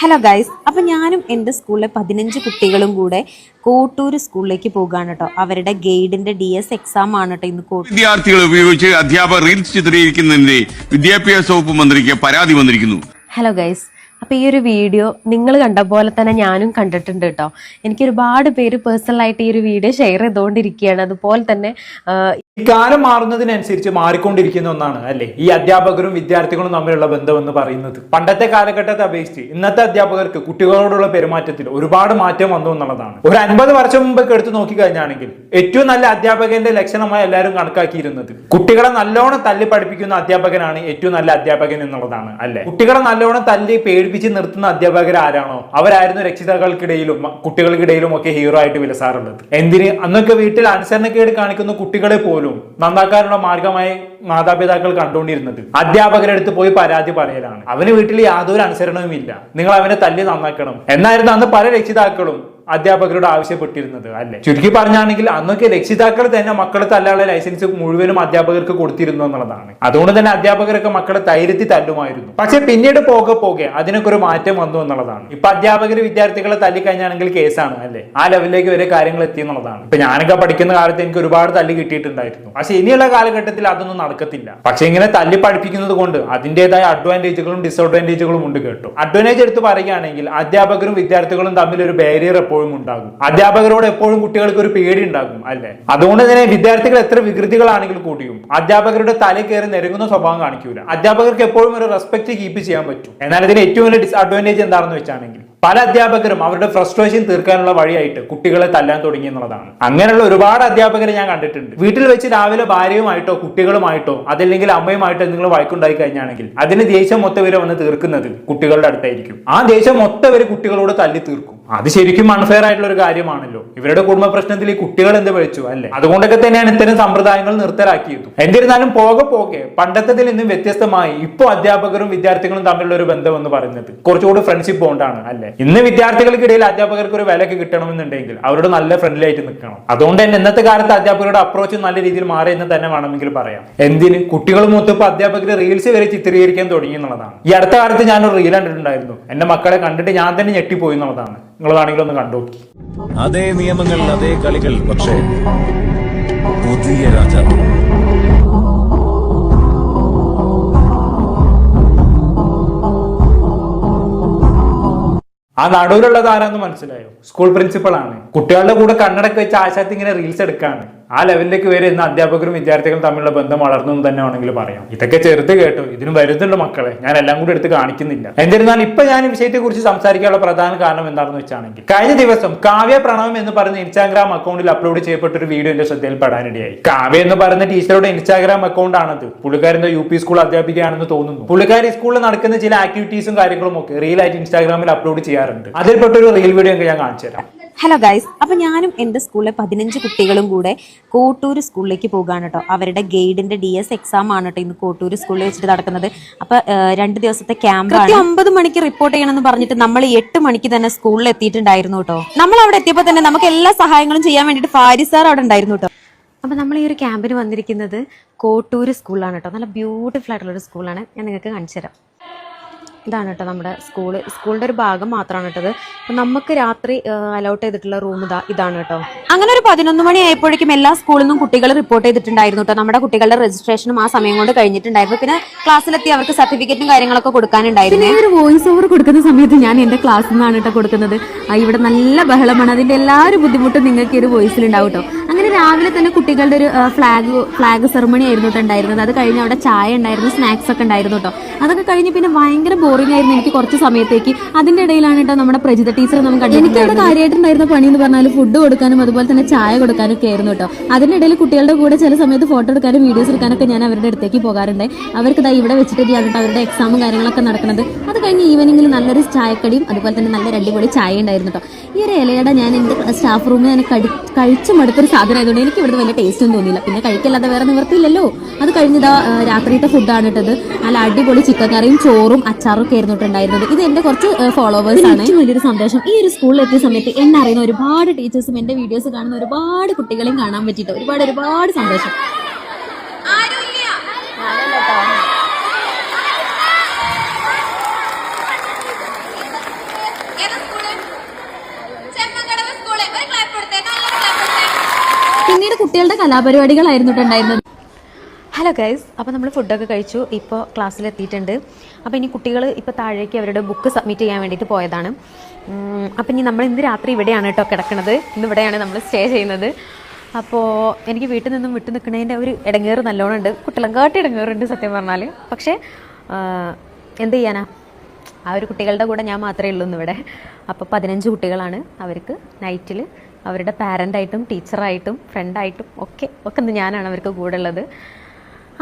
Hello guys അപ്പം ഞാനും എന്റെ സ്കൂളിലെ പതിനഞ്ച് കുട്ടികളും കൂടെ കോട്ടൂർ സ്കൂളിലേക്ക് പോകുകയാണ് കേട്ടോ അവരുടെ ഗൈഡിന്റെ ഡി എസ് എക്സാം ആണ് കേട്ടോ ഇന്ന് കോട്ടൂർ വിദ്യാർത്ഥികൾ ഉപയോഗിച്ച് അധ്യാപകർ റീൽസ് ചിത്രീകരിക്കുന്നതിന്റെ വിദ്യാഭ്യാസ വകുപ്പ് മന്ത്രിക്ക് പരാതി വന്നിരിക്കുന്നു. ഹലോ ഗൈസ് അപ്പോൾ ഈ ഒരു വീഡിയോ നിങ്ങൾ കണ്ട പോലെ തന്നെ ഞാനും കണ്ടിട്ടുണ്ട് കേട്ടോ. എനിക്ക് ഒരുപാട് പേര് പേഴ്സണലായിട്ട് ഈ ഒരു വീഡിയോ ഷെയർ ചെയ്തുകൊണ്ടിരിക്കുകയാണ്. അതുപോലെ തന്നെ ഈ കാലം മാറുന്നതിനനുസരിച്ച് മാറിക്കൊണ്ടിരിക്കുന്ന ഒന്നാണ് അല്ലേ? ഈ അധ്യാപകരും വിദ്യാർത്ഥികളും തമ്മിലുള്ള ബന്ധം എന്ന് പറയുന്നത്. പണ്ടത്തെ കാലഘട്ടത്തെ അപേക്ഷിച്ച് ഇന്നത്തെ അധ്യാപകർക്ക് കുട്ടികളോടുള്ള പെരുമാറ്റത്തിൽ ഒരുപാട് മാറ്റം വന്നു എന്നുള്ളതാണ്. ഒരു അൻപത് വർഷം മുമ്പൊക്കെ എടുത്ത് നോക്കിക്കഴിഞ്ഞാണെങ്കിൽ ഏറ്റവും നല്ല അധ്യാപകന്റെ ലക്ഷണമായി എല്ലാവരും കണക്കാക്കിയിരുന്നത് കുട്ടികളെ നല്ലോണം തല്ലി പഠിപ്പിക്കുന്ന അധ്യാപകനാണ് ഏറ്റവും നല്ല അധ്യാപകൻ എന്നുള്ളതാണ് അല്ലെ? കുട്ടികളെ നല്ലോണം തല്ലി പേടിപ്പിച്ച് നിർത്തുന്ന അധ്യാപകർ ആരാണോ? അവരായിരുന്നു രക്ഷിതാക്കൾക്കിടയിലും കുട്ടികൾക്കിടയിലും ഒക്കെ ഹീറോ ആയിട്ട് വിലസാറുള്ളത്. എന്തിന്? അന്നൊക്കെ വീട്ടിൽ അനുസരണക്കേട് കാണിക്കുന്ന കുട്ടികളെ പോലും നന്നാക്കാനുള്ള മാർഗമായി മാതാപിതാക്കൾ കണ്ടുകൊണ്ടിരുന്നത്. അധ്യാപകരെടുത്ത് പോയി പരാതി പറയലാണ്. അവന് വീട്ടിൽ യാതൊരു അനുസരണവും ഇല്ല നിങ്ങൾ അവനെ തല്ലി നന്നാക്കണം. എന്നായിരുന്നു അന്ന് പല രക്ഷിതാക്കളും അധ്യാപകരോട് ആവശ്യപ്പെട്ടിരുന്നത് അല്ലെ? ചുരുക്കി പറഞ്ഞാണെങ്കിൽ അന്നൊക്കെ രക്ഷിതാക്കൾ തന്നെ മക്കളെ തല്ലാനുള്ള ലൈസൻസ് മുഴുവനും അധ്യാപകർക്ക് കൊടുത്തിരുന്നു എന്നുള്ളതാണ്. അതുകൊണ്ട് തന്നെ അധ്യാപകരൊക്കെ മക്കളെ തൈരത്തി തല്ലുമായിരുന്നു. പക്ഷെ പിന്നീട് പോകെ പോകെ അതിനൊക്കെ ഒരു മാറ്റം വന്നു എന്നുള്ളതാണ്. ഇപ്പൊ അധ്യാപകർ വിദ്യാർത്ഥികളെ തല്ലിക്കഴിഞ്ഞാണെങ്കിൽ കേസാണ് അല്ലെ? ആ ലെവലിലേക്ക് വരെ കാര്യങ്ങൾ എത്തി എന്നുള്ളതാണ്. ഇപ്പൊ ഞാനൊക്കെ പഠിക്കുന്ന കാലത്ത് എനിക്ക് ഒരുപാട് തല്ലി കിട്ടിയിട്ടുണ്ടായിരുന്നു. പക്ഷെ ഇനിയുള്ള കാലഘട്ടത്തിൽ അതൊന്നും നടക്കത്തില്ല. പക്ഷെ ഇങ്ങനെ തല്ലി പഠിപ്പിക്കുന്നത് കൊണ്ട് അതിന്റേതായ അഡ്വാന്റേജുകളും ഡിസഡ്വാന്റേജുകളും ഉണ്ട് കേട്ടോ. അഡ്വാന്റേജ് എടുത്ത് പറയുകയാണെങ്കിൽ അധ്യാപകരും വിദ്യാർത്ഥികളും തമ്മിൽ ഒരു ബാരിയർ എപ്പോഴും ഉണ്ടാകും. അധ്യാപകരോട് എപ്പോഴും കുട്ടികൾക്ക് ഒരു പേടി ഉണ്ടാകും അല്ലേ? അതുകൊണ്ട് തന്നെ വിദ്യാർത്ഥികൾ എത്ര വികൃതികളാണെങ്കിൽ കൂടിയും അധ്യാപകരുടെ തല കയറി നെരുങ്ങുന്ന സ്വഭാവം കാണിക്കൂല. അധ്യാപകർക്ക് എപ്പോഴും ഒരു റെസ്പെക്ട് കീപ്പ് ചെയ്യാൻ പറ്റും. എന്നാൽ ഇതിന് ഏറ്റവും വലിയ ഡിസ്അഡ്വാന്റേജ് എന്താണെന്ന് വെച്ചാണെങ്കിൽ പല അധ്യാപകരും അവരുടെ ഫ്രസ്ട്രേഷൻ തീർക്കാനുള്ള വഴിയായിട്ട് കുട്ടികളെ തല്ലാൻ തുടങ്ങി എന്നുള്ളതാണ്. അങ്ങനെയുള്ള ഒരുപാട് അധ്യാപകരെ ഞാൻ കണ്ടിട്ടുണ്ട്. വീട്ടിൽ വെച്ച് രാവിലെ ഭാര്യയുമായിട്ടോ കുട്ടികളുമായിട്ടോ അതല്ലെങ്കിൽ അമ്മയുമായിട്ടോ നിങ്ങൾ വഴക്കുണ്ടായി കഴിഞ്ഞാണെങ്കിൽ അതിന് ദേഷ്യം മൊത്തവരെ വന്ന് തീർക്കുന്നത് കുട്ടികളുടെ അടുത്തായിരിക്കും. ആ ദേഷ്യം മൊത്തവരെ കുട്ടികളോട് തല്ലി തീർക്കും. അത് ശരിക്കും അൺഫെയർ ആയിട്ടുള്ള ഒരു കാര്യമാണല്ലോ. ഇവരുടെ കുടുംബ പ്രശ്നത്തിൽ ഈ കുട്ടികൾ എന്ത് വിളിച്ചു അല്ലെ? അതുകൊണ്ടൊക്കെ തന്നെയാണ് ഇത്തരം സമ്പ്രദായങ്ങൾ നിർത്തലാക്കിയത്. എന്നിരുന്നാലും പോകെ പോകെ പണ്ടത്തതിൽ നിന്നും വ്യത്യസ്തമായി ഇപ്പോൾ അധ്യാപകരും വിദ്യാർത്ഥികളും തമ്മിലുള്ള ഒരു ബന്ധം എന്ന് പറയുന്നത് കുറച്ചുകൂടി ഫ്രണ്ട്ഷിപ്പ് ബോണ്ടാണ് അല്ലെ? ഇന്ന് വിദ്യാർത്ഥികൾക്കിടയിൽ അധ്യാപകർക്ക് ഒരു വിലക്ക് കിട്ടണമെന്നുണ്ടെങ്കിൽ അവരോട് നല്ല ഫ്രണ്ട്ലി ആയിട്ട് നിൽക്കണം. അതുകൊണ്ട് തന്നെ ഇന്നത്തെ കാലത്ത് അധ്യാപകരുടെ അപ്രോച്ച് നല്ല രീതിയിൽ മാറി എന്ന് തന്നെ വേണമെങ്കിൽ പറയാം. എന്തിന്? കുട്ടികൾ മൂത്തപ്പോൾ അധ്യാപകർ റീൽസ് വരെ ചിത്രീകരിക്കാൻ തുടങ്ങി എന്നുള്ളതാണ്. ഈ അടുത്ത കാലത്ത് ഞാനൊരു റീൽ കണ്ടിട്ടുണ്ടായിരുന്നു. എന്റെ മക്കളെ കണ്ടിട്ട് ഞാൻ തന്നെ ഞെട്ടിപ്പോയി എന്നുള്ളതാണ്. നിങ്ങളാണെങ്കിലും ഒന്ന് കണ്ടു നോക്കി. അതേ നിയമങ്ങൾ അതേ കളികൾ പക്ഷേ പുതിയ രാജാവ്. ആ നടുവിലുള്ളത് ആരാന്ന് മനസ്സിലായോ? സ്കൂൾ പ്രിൻസിപ്പൾ ആണ്. കുട്ടികളുടെ കൂടെ കണ്ണടക്ക് വെച്ച് ആശാത്തി ഇങ്ങനെ റീൽസ് എടുക്കാണ്. ആ ലെവലിലേക്ക് വരെ ഇന്ന് അധ്യാപകരും വിദ്യാർത്ഥികളും തമ്മിലുള്ള ബന്ധം വളർന്നു എന്ന് തന്നെ വേണമെങ്കിൽ പറയാം. ഇതൊക്കെ ചെറുത് കേട്ടോ. ഇതിന് വരുന്നുണ്ട് മക്കളെ. ഞാൻ എല്ലാം കൂടി എടുത്ത് കാണിക്കുന്നില്ല. എന്നിരുന്നാൽ ഇപ്പൊ ഞാൻ ഈ വിഷയത്തെ കുറിച്ച് സംസാരിക്കാനുള്ള പ്രധാന കാരണം എന്താണെന്ന് വെച്ചാണെങ്കിൽ കഴിഞ്ഞ ദിവസം കാവ്യ പ്രണവം എന്ന് പറയുന്ന ഇൻസ്റ്റാഗ്രാം അക്കൗണ്ടിൽ അപ്ലോഡ് ചെയ്യപ്പെട്ട ഒരു വീഡിയോ എന്റെ ശ്രദ്ധയിൽപ്പെടാനിടയായി. കാവ്യ എന്ന് പറയുന്ന ടീച്ചറുടെ ഇൻസ്റ്റാഗ്രാം അക്കൗണ്ട് ആണത്. പുള്ളിക്കാരന്റെ യു പി സ്കൂൾ അധ്യാപികയാണെന്ന് തോന്നുന്നു. പുള്ളിക്കാരി സ്കൂളിൽ നടക്കുന്ന ചില ആക്ടിവിറ്റീസും കാര്യങ്ങളും ഒക്കെ റീൽ ആയിട്ട് ഇൻസ്റ്റാഗ്രാമിൽ അപ്ലോഡ് ചെയ്യാറുണ്ട്. അതിൽപ്പെട്ട ഒരു റീൽ വീഡിയോ ഞാൻ കാണിച്ചു തരാം ഹലോ ഗൈസ് അപ്പം ഞാനും എന്റെ സ്കൂളിലെ പതിനഞ്ച് കുട്ടികളും കൂടെ കോട്ടൂർ സ്കൂളിലേക്ക് പോകുകയാണ് കേട്ടോ. അവരുടെ ഗൈഡിന്റെ ഡി എസ് എക്സാം ആണ് കേട്ടോ ഇന്ന് കോട്ടൂർ സ്കൂളിൽ വെച്ചിട്ട് നടക്കുന്നത്. അപ്പോൾ രണ്ട് ദിവസത്തെ ക്യാമ്പ് ഒമ്പത് മണിക്ക് റിപ്പോർട്ട് ചെയ്യണമെന്ന് പറഞ്ഞിട്ട് നമ്മൾ എട്ട് മണിക്ക് തന്നെ സ്കൂളിൽ എത്തിയിട്ടുണ്ടായിരുന്നു കേട്ടോ. നമ്മൾ അവിടെ എത്തിയപ്പോൾ തന്നെ നമുക്ക് എല്ലാ സഹായങ്ങളും ചെയ്യാൻ വേണ്ടിയിട്ട് ഫാരി സാർ അവിടെ ഉണ്ടായിരുന്നു കേട്ടോ. അപ്പോൾ നമ്മൾ ഈ ഒരു ക്യാമ്പിന് വന്നിരിക്കുന്നത് കോട്ടൂർ സ്കൂളാണ് കേട്ടോ. നല്ല ബ്യൂട്ടിഫുൾ ആയിട്ടുള്ള ഒരു സ്കൂളാണ് ഞാൻ നിങ്ങൾക്ക് കാണിച്ചു തരാം. ഇതാണ് കേട്ടോ നമ്മുടെ സ്കൂൾ സ്കൂളിന്റെ ഒരു ഭാഗം മാത്രമാണ് കേട്ടത് അപ്പം നമുക്ക് രാത്രി അലോട്ട് ചെയ്തിട്ടുള്ള റൂം ഇതാ ഇതാണ് കേട്ടോ അങ്ങനെ ഒരു പതിനൊന്ന് മണി ആയപ്പോഴേക്കും എല്ലാ സ്കൂളിൽ നിന്നും കുട്ടികൾ റിപ്പോർട്ട് ചെയ്തിട്ടുണ്ടായിരുന്നു കേട്ടോ നമ്മുടെ കുട്ടികളുടെ രജിസ്ട്രേഷനും ആ സമയം കൊണ്ട് കഴിഞ്ഞിട്ടുണ്ടായിരുന്നു. പിന്നെ ക്ലാസ്സിലെത്തി അവർക്ക് സർട്ടിഫിക്കറ്റും കാര്യങ്ങളൊക്കെ കൊടുക്കാനുണ്ടായിരുന്നു. ഒരു വോയിസ് ഓവർ കൊടുക്കുന്ന സമയത്ത് ഞാൻ എന്റെ ക്ലാസ്സിൽ നിന്നാണ് കേട്ടോ കൊടുക്കുന്നത്. ആ, ഇവിടെ നല്ല ബഹളമാണ്. അതിന്റെ എല്ലാവരും ബുദ്ധിമുട്ടും നിങ്ങൾക്ക് ഈ ഒരു വോയിസിൽ ഉണ്ടാവും കേട്ടോ രാവിലെ തന്നെ കുട്ടികളുടെ ഒരു ഫ്ലാഗ് ഫ്ലാഗ് സെറമണി ആയിരുന്നു കേട്ടോ ഉണ്ടായിരുന്നത്. അത് കഴിഞ്ഞ് അവിടെ ചായ ഉണ്ടായിരുന്നു സ്നാക്സ് ഒക്കെ ഉണ്ടായിരുന്നു കേട്ടോ അതൊക്കെ കഴിഞ്ഞ് പിന്നെ ഭയങ്കര ബോറിംഗ് ആയിരുന്നു എനിക്ക് കുറച്ച് സമയത്തേക്ക്. അതിന്റെ ഇടയിലാണ് കേട്ടോ നമ്മുടെ പ്രജിത ടീച്ചർ നമുക്ക് എനിക്ക് അവിടെ കാര്യമായിട്ടുണ്ടായിരുന്ന പണി എന്ന് പറഞ്ഞാൽ ഫുഡ് കൊടുക്കാനും അതുപോലെ തന്നെ ചായ കൊടുക്കാനും ഒക്കെ ആയിരുന്നു കേട്ടോ അതിന്റെ ഇടയിൽ കുട്ടികളുടെ കൂടെ ചില സമയത്ത് ഫോട്ടോ എടുക്കാനും വീഡിയോസ് എടുക്കാനൊക്കെ ഞാൻ അവരുടെ അടുത്തേക്ക് പോകാറുണ്ട്. അവർക്ക് ഇതാ ഇവിടെ വെച്ചിട്ട് കേട്ടോ അവരുടെ എക്സാമും കാര്യങ്ങളൊക്കെ നടക്കുന്നത്. അത് കഴിഞ്ഞ് ഈവനിങ്ങിൽ നല്ലൊരു ചായക്കടിയും അതുപോലെ തന്നെ നല്ല അടിപൊളി ചായ ഉണ്ടായിരുന്നു കേട്ടോ ഈ ഒരു ഇലയുടെ ഞാൻ എന്റെ സ്റ്റാഫ് റൂമിൽ ഞാൻ കഴിച്ചു മടുത്തൊരു സാധനം ആയതുകൊണ്ട് എനിക്ക് ഇവിടുന്ന് വലിയ ടേസ്റ്റ് ഒന്നും തോന്നിയില്ല. പിന്നെ കഴിക്കല്ലാതെ വേറെ നിവർത്തിയില്ലല്ലോ. അത് കഴിഞ്ഞതാ രാത്രിയത്തെ ഫുഡാണ് ഇട്ടത്. നല്ല അടിപൊളി ചിക്കൻ കറിയും ചോറും അച്ചാറും ഒക്കെ ഉണ്ടായിരുന്നത് ഇത് എന്റെ കുറച്ച് ഫോളോവേഴ്സ് ആണ്. വലിയൊരു സന്തോഷം. ഈ ഒരു സ്കൂളിൽ എത്തിയ സമയത്ത് എന്നറിയുന്ന ഒരുപാട് ടീച്ചേഴ്സും എന്റെ വീഡിയോസ് കാണുന്ന ഒരുപാട് കുട്ടികളെയും കാണാൻ പറ്റിയിട്ട് ഒരുപാട് ഒരുപാട് സന്തോഷം. കുട്ടികളുടെ കലാപരിപാടികളായിരുന്നു ഉണ്ടായിരുന്നത്. ഹലോ ഗൈസ് അപ്പോൾ നമ്മൾ ഫുഡൊക്കെ കഴിച്ചു ഇപ്പോൾ ക്ലാസ്സിലെത്തിയിട്ടുണ്ട് അപ്പോൾ ഇനി കുട്ടികൾ ഇപ്പോൾ താഴേക്ക് അവരുടെ ബുക്ക് സബ്മിറ്റ് ചെയ്യാൻ വേണ്ടിയിട്ട് പോയതാണ്. അപ്പോൾ ഇനി നമ്മൾ ഇന്ന് രാത്രി ഇവിടെയാണ് കേട്ടോ കിടക്കുന്നത് ഇന്ന് ഇവിടെയാണ് നമ്മൾ സ്റ്റേ ചെയ്യുന്നത്. അപ്പോൾ എനിക്ക് വീട്ടിൽ നിന്നും വിട്ടു നിൽക്കുന്നതിന്റെ ഒരു ഇടങ്ങേറ് നല്ലോണം ഉണ്ട്. കുട്ടികളെങ്കാട്ടി ഇടങ്ങേറുണ്ട് സത്യം പറഞ്ഞാൽ പക്ഷേ എന്ത് ചെയ്യാനാ? ആ ഒരു കുട്ടികളുടെ കൂടെ ഞാൻ മാത്രമേ ഉള്ളൂ ഇന്നിവിടെ. അപ്പോൾ പതിനഞ്ച് കുട്ടികളാണ് അവർക്ക് നൈറ്റിൽ അവരുടെ പാരന്റായിട്ടും ടീച്ചറായിട്ടും ഫ്രണ്ടായിട്ടും ഒക്കെ ഒക്കെ ഞാനാണ് അവർക്ക് കൂടെ ഉള്ളത്.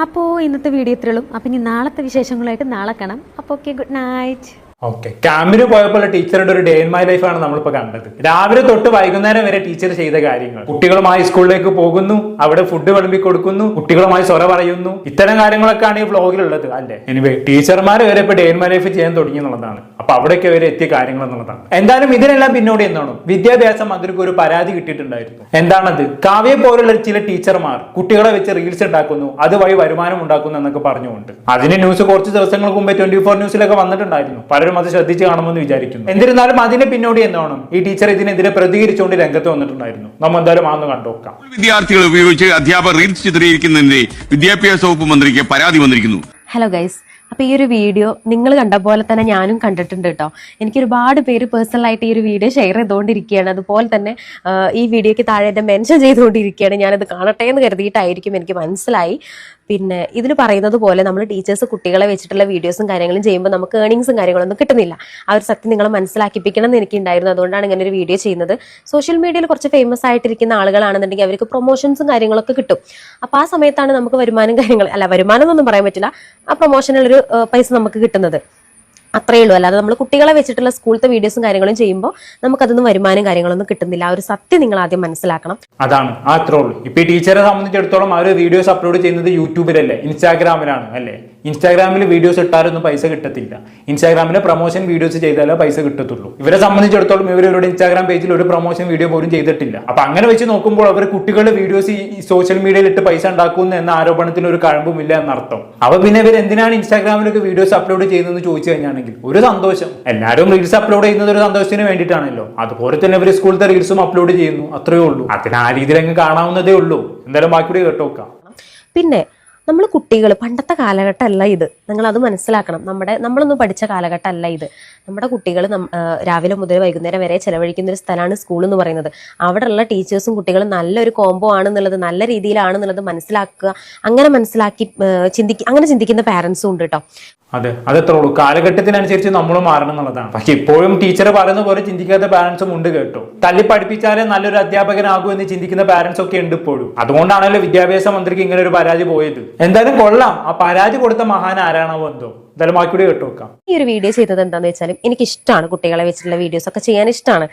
അപ്പോൾ ഇന്നത്തെ വീഡിയോ ഇത്രയുള്ളൂ അപ്പോൾ ഇനി നാളത്തെ വിശേഷങ്ങളായിട്ട് നാളെ കാണാം. അപ്പോൾ ഓക്കെ ഗുഡ് നൈറ്റ് ഓക്കെ ക്യാമ്പിന് പോയപ്പോൾ ടീച്ചറുടെ ഒരു ഡേ ഇൻ മൈ ലൈഫാണ് നമ്മളിപ്പോൾ കണ്ടത്. രാവിലെ തൊട്ട് വൈകുന്നേരം വരെ ടീച്ചർ ചെയ്ത കാര്യങ്ങൾ. കുട്ടികളുമായി സ്കൂളിലേക്ക് പോകുന്നു അവിടെ ഫുഡ് വിളമ്പി കൊടുക്കുന്നു കുട്ടികളുമായി സ്വര പറയുന്നു. ഇത്തരം കാര്യങ്ങളൊക്കെയാണ് ഈ ബ്ലോഗിലുള്ളത് അല്ലേ? എനിവേ ടീച്ചർമാർ വരെ ഇപ്പൊ ഡേ ഇൻ മൈ ലൈഫ് ചെയ്യാൻ തുടങ്ങി എന്നുള്ളതാണ്. അപ്പൊ അവിടെയൊക്കെ വരെ എത്തിയ കാര്യങ്ങൾ എന്നുള്ളതാണ്. എന്തായാലും ഇതിനെല്ലാം പിന്നോട് എന്താണ്? വിദ്യാഭ്യാസ മന്ത്രിക്ക് ഒരു പരാതി കിട്ടിയിട്ടുണ്ടായിരുന്നു. എന്താണത്? കാവ്യ പോലുള്ള ചില ടീച്ചർമാർ കുട്ടികളെ വെച്ച് റീൽസ് ഉണ്ടാക്കുന്നു അതുവഴി വരുമാനം ഉണ്ടാക്കുന്നു എന്നൊക്കെ പറഞ്ഞുകൊണ്ട്. അതിന് ന്യൂസ് കുറച്ച് ദിവസങ്ങൾക്ക് മുമ്പേ ട്വന്റി ഫോർ ന്യൂസിലൊക്കെ വന്നിട്ടുണ്ടായിരുന്നു. പലരും അത് ശ്രദ്ധിച്ച് കാണുമെന്ന് വിചാരിക്കുന്നു. എന്നിരുന്നാലും അതിന് പിന്നോടി എന്താണ് ഈ ടീച്ചർ ഇതിനെതിരെ പ്രതികരിച്ചുകൊണ്ട് രംഗത്ത് വന്നിട്ടുണ്ടായിരുന്നു. നമ്മൾ എന്തായാലും ആന്ന് കണ്ടുനോക്കാം വിദ്യാർത്ഥികൾ ഉപയോഗിച്ച് അധ്യാപകർ റീൽസ് ചിത്രീകരിക്കുന്നതിനെ വിദ്യാഭ്യാസ വകുപ്പ് മന്ത്രിക്ക് പരാതി വന്നിരിക്കുന്നു. ഹലോ ഗൈസ് അപ്പോൾ ഈ ഒരു വീഡിയോ നിങ്ങൾ കണ്ട പോലെ തന്നെ ഞാനും കണ്ടിട്ടുണ്ട് കേട്ടോ. എനിക്ക് ഒരുപാട് പേര് പേഴ്സണലായിട്ട് ഈ ഒരു വീഡിയോ ഷെയർ ചെയ്തുകൊണ്ടിരിക്കുകയാണ്. അതുപോലെ തന്നെ ഈ വീഡിയോക്ക് താഴെ എന്നെ മെൻഷൻ ചെയ്തുകൊണ്ടിരിക്കുകയാണ്. ഞാനത് കാണട്ടെ എന്ന് കരുതിയിട്ടായിരിക്കും എനിക്ക് മനസ്സിലായി. പിന്നെ ഇതിൽ പറയുന്നത് പോലെ നമ്മൾ ടീച്ചേഴ്സ് കുട്ടികളെ വെച്ചിട്ടുള്ള വീഡിയോസും കാര്യങ്ങളും ചെയ്യുമ്പോൾ നമുക്ക് ഏണിങ്സും കാര്യങ്ങളൊന്നും കിട്ടുന്നില്ല. ആ ഒരു സത്യം നിങ്ങൾ മനസ്സിലാക്കിപ്പിക്കണം എന്ന് എനിക്കുണ്ടായിരുന്നു. അതുകൊണ്ടാണ് ഇങ്ങനെ ഒരു വീഡിയോ ചെയ്യുന്നത്. സോഷ്യൽ മീഡിയയിൽ കുറച്ച് ഫേമസ് ആയിട്ടിരിക്കുന്ന ആളുകളാണെന്നുണ്ടെങ്കിൽ അവർക്ക് പ്രൊമോഷൻസും കാര്യങ്ങളൊക്കെ കിട്ടും. അപ്പോൾ ആ സമയത്താണ് നമുക്ക് വരുമാനം കാര്യങ്ങൾ അല്ല വരുമാനം എന്നൊന്നും പറയാൻ പറ്റില്ല. ആ പ്രൊമോഷനുള്ളൊരു പൈസ നമുക്ക് കിട്ടുന്നത്. അത്രയേ ഉള്ളൂ. അല്ലാതെ നമ്മൾ കുട്ടികളെ വെച്ചിട്ടുള്ള സ്കൂളത്തെ വീഡിയോസും കാര്യങ്ങളും ചെയ്യുമ്പോൾ നമുക്കതൊന്നും വരുമാനം കാര്യങ്ങളൊന്നും കിട്ടുന്നില്ല. ആ ഒരു സത്യം നിങ്ങൾ ആദ്യം മനസ്സിലാക്കണം. അതാണ്. ആ അത്രേ ഉള്ളൂ. ഇപ്പൊ ടീച്ചറെ സംബന്ധിച്ചിടത്തോളം അവർ വീഡിയോസ് അപ്ലോഡ് ചെയ്യുന്നത് യൂട്യൂബിലല്ലേ? ഇൻസ്റ്റാഗ്രാമിലാണ് അല്ലേ? ഇൻസ്റ്റാഗ്രാമിൽ വീഡിയോസ് ഇട്ടാലൊന്നും പൈസ കിട്ടത്തില്ല. ഇൻസ്റ്റാഗ്രാമിലെ പ്രൊമോഷൻ വീഡിയോസ് ചെയ്താലേ പൈസ കിട്ടത്തുള്ളൂ. ഇവരെ സംബന്ധിച്ചിടത്തോളം ഇവർ ഇവരുടെ ഇൻസ്റ്റാഗ്രാം പേജിൽ ഒരു പ്രൊമോഷൻ വീഡിയോ പോലും ചെയ്തിട്ടില്ല. അപ്പൊ അങ്ങനെ വെച്ച് നോക്കുമ്പോൾ അവർ കുട്ടികളുടെ വീഡിയോസ് ഈ സോഷ്യൽ മീഡിയയിൽ ഇട്ട് പൈസ ഉണ്ടാക്കുന്നു എന്ന ആരോപണത്തിന് ഒരു കഴമ്പുമില്ല എന്നർത്ഥം. അപ്പൊ പിന്നെ ഇവർ എന്തിനാണ് ഇൻസ്റ്റാഗ്രാമിലൊക്കെ വീഡിയോസ് അപ്ലോഡ് ചെയ്യുന്നതെന്ന് ചോദിച്ചു കഴിഞ്ഞാണെങ്കിൽ ഒരു സന്തോഷം. എല്ലാവരും റീൽസ് അപ്ലോഡ് ചെയ്യുന്നത് ഒരു സന്തോഷത്തിന് വേണ്ടിയിട്ടാണല്ലോ. അതുപോലെ തന്നെ ഇവർ സ്കൂളിലത്തെ റീൽസും അപ്ലോഡ് ചെയ്യുന്നു. അത്രയേ ഉള്ളൂ. അതിന് ആ രീതിയിൽ അങ്ങ് കാണാവുന്നതേ ഉള്ളൂ. എന്തായാലും ബാക്കി കേട്ടോക്കാം. കേട്ടോ പിന്നെ നമ്മൾ കുട്ടികൾ പണ്ടത്തെ കാലഘട്ടമല്ല ഇത്. നിങ്ങൾ അത് മനസ്സിലാക്കണം. നമ്മുടെ നമ്മളൊന്നും പഠിച്ച കാലഘട്ടമല്ല ഇത്. നമ്മുടെ കുട്ടികൾ രാവിലെ മുതൽ വൈകുന്നേരം വരെ ചെലവഴിക്കുന്ന ഒരു സ്ഥലമാണ് സ്കൂൾ എന്ന് പറയുന്നത്. അവിടെയുള്ള ടീച്ചേഴ്സും കുട്ടികളും നല്ലൊരു കോംബോ ആണെന്നുള്ളത് നല്ല രീതിയിലാണെന്നുള്ളത് മനസ്സിലാക്കുക അങ്ങനെ മനസ്സിലാക്കി ചിന്തിക്കുക അങ്ങനെ ചിന്തിക്കുന്ന പാരൻസും ഉണ്ട് കേട്ടോ അതെ. അതെത്ര ഉള്ളൂ. കാലഘട്ടത്തിനനുസരിച്ച് നമ്മൾ മാറണം എന്നുള്ളതാണ്. പക്ഷെ ഇപ്പോഴും ടീച്ചർ പറയുന്ന പോലെ ചിന്തിക്കാത്ത പാരന്റ്സും ഉണ്ട് കേട്ടോ. തല്ലി പഠിപ്പിച്ചാലേ നല്ലൊരു അധ്യാപകനാകൂ എന്ന് ചിന്തിക്കുന്ന പാരന്റ്സ് ഒക്കെ ഉണ്ട് ഇപ്പോഴും. അതുകൊണ്ടാണല്ലോ വിദ്യാഭ്യാസ മന്ത്രിക്ക് ഇങ്ങനെ ഒരു പരാതി പോയത്. എന്തായാലും കൊള്ളാം. ആ പരാതി കൊടുത്ത മഹാൻ ആരാണോ എന്തോ. എന്തായാലും ബാക്കി കൂടി കേട്ടു നോക്കാം. ഈ ഒരു വീഡിയോ ചെയ്തത് എന്താണെന്ന് വെച്ചാൽ എനിക്ക് ഇഷ്ടമാണ് കുട്ടികളെ വെച്ചിട്ടുള്ള വീഡിയോസ് ഒക്കെ ചെയ്യാൻ ഇഷ്ടമാണ്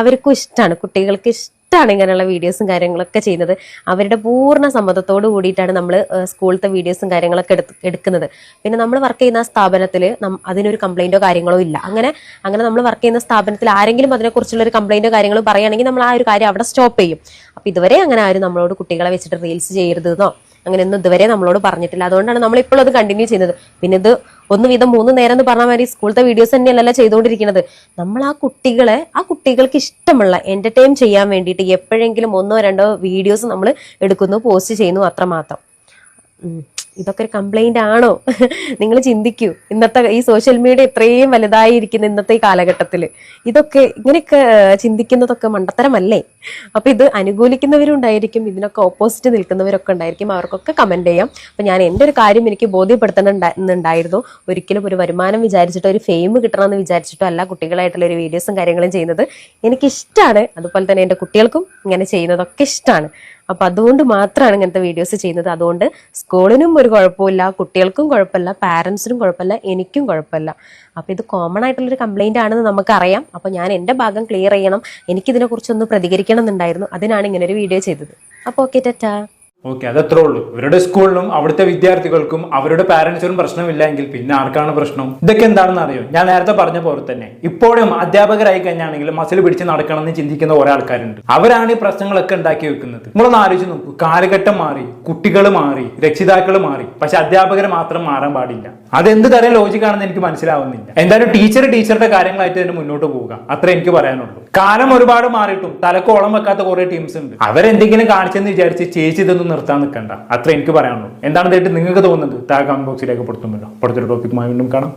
അവർക്കും ഇഷ്ടമാണ് കുട്ടികൾക്ക് ഇഷ്ടമാണ് ഇങ്ങനെയുള്ള വീഡിയോസും കാര്യങ്ങളൊക്കെ ചെയ്യുന്നത്. അവരുടെ പൂർണ സമ്മതത്തോട് കൂടിയിട്ടാണ് നമ്മൾ സ്കൂളത്തെ വീഡിയോസും കാര്യങ്ങളൊക്കെ എടുത്ത് എടുക്കുന്നത്. പിന്നെ നമ്മൾ വർക്ക് ചെയ്യുന്ന സ്ഥാപനത്തിൽ അതിനൊരു കംപ്ലൈന്റോ കാര്യങ്ങളോ ഇല്ല. അങ്ങനെ അങ്ങനെ നമ്മൾ വർക്ക് ചെയ്യുന്ന സ്ഥാപനത്തിൽ ആരെങ്കിലും അതിനെക്കുറിച്ചുള്ള ഒരു കംപ്ലൈന്റോ കാര്യങ്ങളോ പറയുകയാണെങ്കിൽ നമ്മൾ ആ ഒരു കാര്യം അവിടെ സ്റ്റോപ്പ് ചെയ്യും. അപ്പോൾ ഇതുവരെ അങ്ങനെ ആരും നമ്മളോട് കുട്ടികളെ വെച്ചിട്ട് റീൽസ് ചെയ്യരുതെന്നോ അങ്ങനെയൊന്നും ഇതുവരെ നമ്മളോട് പറഞ്ഞിട്ടില്ല. അതുകൊണ്ടാണ് നമ്മൾ ഇപ്പോഴും അത് കണ്ടിന്യൂ ചെയ്യുന്നത്. പിന്നെ ഇത് ഒന്ന് വീതം മൂന്ന് നേരം എന്ന് പറഞ്ഞ മാതിരി സ്കൂളത്തെ വീഡിയോസ് തന്നെയല്ലല്ലോ ചെയ്തുകൊണ്ടിരിക്കുന്നത്. നമ്മൾ ആ കുട്ടികളെ ആ കുട്ടികൾക്ക് ഇഷ്ടമുള്ള എന്റർടൈൻ ചെയ്യാൻ വേണ്ടിയിട്ട് എപ്പോഴെങ്കിലും ഒന്നോ രണ്ടോ വീഡിയോസ് നമ്മൾ എടുക്കുന്നു പോസ്റ്റ് ചെയ്യുന്നു അത്രമാത്രം. ഇതൊക്കെ ഒരു കംപ്ലൈന്റ് ആണോ? നിങ്ങൾ ചിന്തിക്കൂ. ഇന്നത്തെ ഈ സോഷ്യൽ മീഡിയ ഇത്രയും വലുതായിരിക്കുന്ന ഇന്നത്തെ ഈ കാലഘട്ടത്തിൽ ഇതൊക്കെ ഇങ്ങനെയൊക്കെ ചിന്തിക്കുന്നതൊക്കെ മണ്ടത്തരമല്ലേ? അപ്പൊ ഇത് അനുകൂലിക്കുന്നവരും ഉണ്ടായിരിക്കും ഇതിനൊക്കെ ഓപ്പോസിറ്റ് നിൽക്കുന്നവരൊക്കെ ഉണ്ടായിരിക്കും അവർക്കൊക്കെ കമന്റ് ചെയ്യാം. അപ്പൊ ഞാൻ എന്റെ ഒരു കാര്യം എനിക്ക് ബോധ്യപ്പെടുത്തണമെന്നുണ്ടായിരുന്നു ഒരിക്കലും ഒരു വരുമാനം വിചാരിച്ചിട്ടോ ഒരു ഫെയിം കിട്ടണമെന്ന് വിചാരിച്ചിട്ടോ അല്ല കുട്ടികളായിട്ടുള്ള ഒരു വീഡിയോസും കാര്യങ്ങളും ചെയ്യുന്നത്. എനിക്കിഷ്ടമാണ് അതുപോലെ തന്നെ എന്റെ കുട്ടികൾക്കും ഇങ്ങനെ ചെയ്യുന്നതൊക്കെ ഇഷ്ടമാണ് അപ്പൊ അതുകൊണ്ട് മാത്രമാണ് ഇങ്ങനത്തെ വീഡിയോസ് ചെയ്യുന്നത്. അതുകൊണ്ട് സ്കൂളിനും ഒരു കുഴപ്പമില്ല കുട്ടികൾക്കും കുഴപ്പമില്ല പാരൻസിനും കുഴപ്പമില്ല എനിക്കും കുഴപ്പമില്ല. അപ്പൊ ഇത് കോമൺ ആയിട്ടുള്ളൊരു കംപ്ലൈന്റ് ആണെന്ന് നമുക്കറിയാം. അപ്പൊ ഞാൻ എന്റെ ഭാഗം ക്ലിയർ ചെയ്യണം. എനിക്കിതിനെ കുറിച്ചൊന്ന് പ്രതികരിക്കണം എന്നുണ്ടായിരുന്നു അതിനാണ് ഇങ്ങനൊരു വീഡിയോ ചെയ്തത്. അപ്പോൾ ഓക്കെ ടാറ്റാ. ഓക്കെ അത് അത്രേ ഉള്ളൂ. ഇവരുടെ സ്കൂളിലും അവിടുത്തെ വിദ്യാർത്ഥികൾക്കും അവരുടെ പാരന്റ്സിനും പ്രശ്നമില്ലെങ്കിൽ പിന്നെ ആർക്കാണ് പ്രശ്നം? ഇതൊക്കെ എന്താണെന്ന് അറിയോ? ഞാൻ നേരത്തെ പറഞ്ഞ പോലെ തന്നെ ഇപ്പോഴും അധ്യാപകരായി കഴിഞ്ഞാണെങ്കിലും മസിൽ പിടിച്ച് നടക്കണം എന്ന് ചിന്തിക്കുന്ന കുറെ ആൾക്കാരുണ്ട്. അവരാണ് ഈ പ്രശ്നങ്ങളൊക്കെ ഉണ്ടാക്കി വെക്കുന്നത്. നമ്മളൊന്ന് ആലോചിച്ച് നോക്കൂ. കാലഘട്ടം മാറി കുട്ടികൾ മാറി രക്ഷിതാക്കൾ മാറി പക്ഷെ അധ്യാപകർ മാത്രം മാറാൻ പാടില്ല. അതെന്ത് തരം ലോജിക്കാണെന്ന് എനിക്ക് മനസ്സിലാവുന്നില്ല. എന്തായാലും ടീച്ചർ ടീച്ചറുടെ കാര്യങ്ങളായിട്ട് തന്നെ മുന്നോട്ട് പോവുക. അത്ര എനിക്ക് പറയാനുള്ളൂ. കാലം ഒരുപാട് മാറിയിട്ടും തലക്കോളം വെക്കാത്ത കുറെ ടീംസ് ഉണ്ട്. അവരെന്തെങ്കിലും കാണിച്ചെന്ന് വിചാരിച്ച് ചേച്ചി ഇതൊന്നും നിർത്താൻ നിൽക്കണ്ട. അത്ര എനിക്ക് പറയാനുള്ളൂ. എന്താണ് ഇതായിട്ട് നിങ്ങൾക്ക് തോന്നുന്നത്? താഴെ കമന്റ് ബോക്സിലേക്ക് പൊടുത്തുമല്ലോ പൊടുത്തൊരു ടോപ്പിക്കുമായി വീണ്ടും കാണാം.